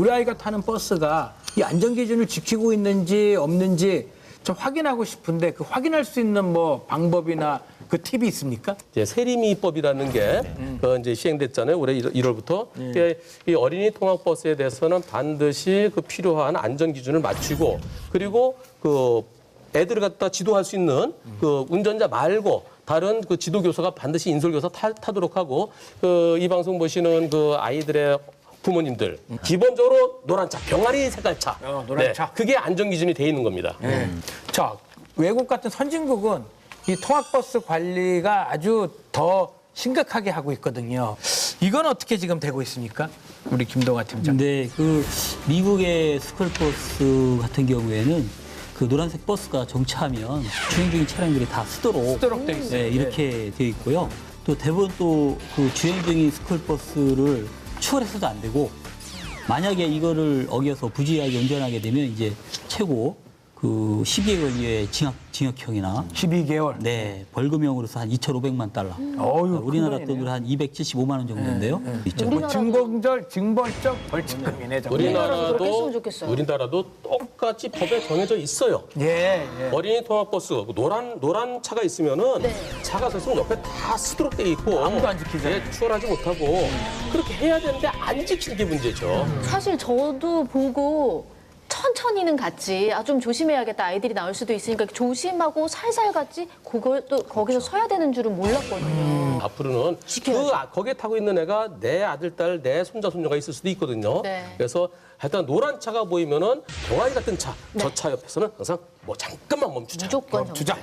우리 아이가 타는 버스가 이 안전 기준을 지키고 있는지 없는지 좀 확인하고 싶은데 그 확인할 수 있는 뭐 방법이나 그 팁이 있습니까? 이제 세리미법이라는 게 어, 이제 시행됐잖아요. 올해 1월, 부터 이 어린이 통학 버스에 대해서는 반드시 그 필요한 안전 기준을 맞추고 그리고 그 애들을 갖다 지도할 수 있는 그 운전자 말고 다른 그 지도 교사가 반드시 인솔 교사 타, 타도록 하고 그 이 방송 보시는 그 아이들의 부모님들 기본적으로 노란 차 병아리 색깔 차, 네, 어, 노란 차. 그게 안전 기준이 돼 있는 겁니다. 자, 외국 같은 선진국은 이 통학버스 관리가 아주 더 심각하게 하고 있거든요. 이건 어떻게 지금 되고 있습니까? 우리 김동아 팀장. 근데 그 미국의 스쿨버스 같은 경우에는 그 노란색 버스가 정차하면 주행 중인 차량들이 다 쓰도록, 쓰도록 돼 있어요. 네, 이렇게 되어 있고요. 또 대부분 또 그 주행 중인 스쿨버스를 추월해서도 안 되고 만약에 이거를 어겨서 부주의하게 운전하게 되면 이제 최고 그 12개월의 징역, 징역형이나 12개월. 네, 벌금형으로서 한 2,500만 달러. 어휴, 우리나라 큰 돈으로 한 275만 원 정도인데요. 있죠. 뭐 증거절, 증벌적 벌칙금이네. 정말. 우리나라도 그렇게 했으면 좋겠어요. 우리나라도 똑같이 법에 정해져 있어요. 예, 예. 어린이 통학버스 그 노란 노란 차가 있으면은 네. 차가 서 있으면 옆에 다 쓰도록 돼 있고 아무도 안 지키잖아요. 예, 추월하지 못하고 그렇게 해야 되는데 안 지키는 게 문제죠. 사실 저도 보고 천천히는 갔지. 아, 좀 조심해야겠다. 아이들이 나올 수도 있으니까 조심하고 살살 갔지. 그것도 거기서 서야 되는 줄은 몰랐거든요. 앞으로는 지켜야죠. 그 아- 거기에 타고 있는 애가 내 아들, 딸, 내 손자, 손녀가 있을 수도 있거든요. 네. 그래서 하여튼 노란 차가 보이면은 병아리 같은 차, 네. 저차 옆에서는 항상 뭐 잠깐만 멈추자. 무조건. 주자.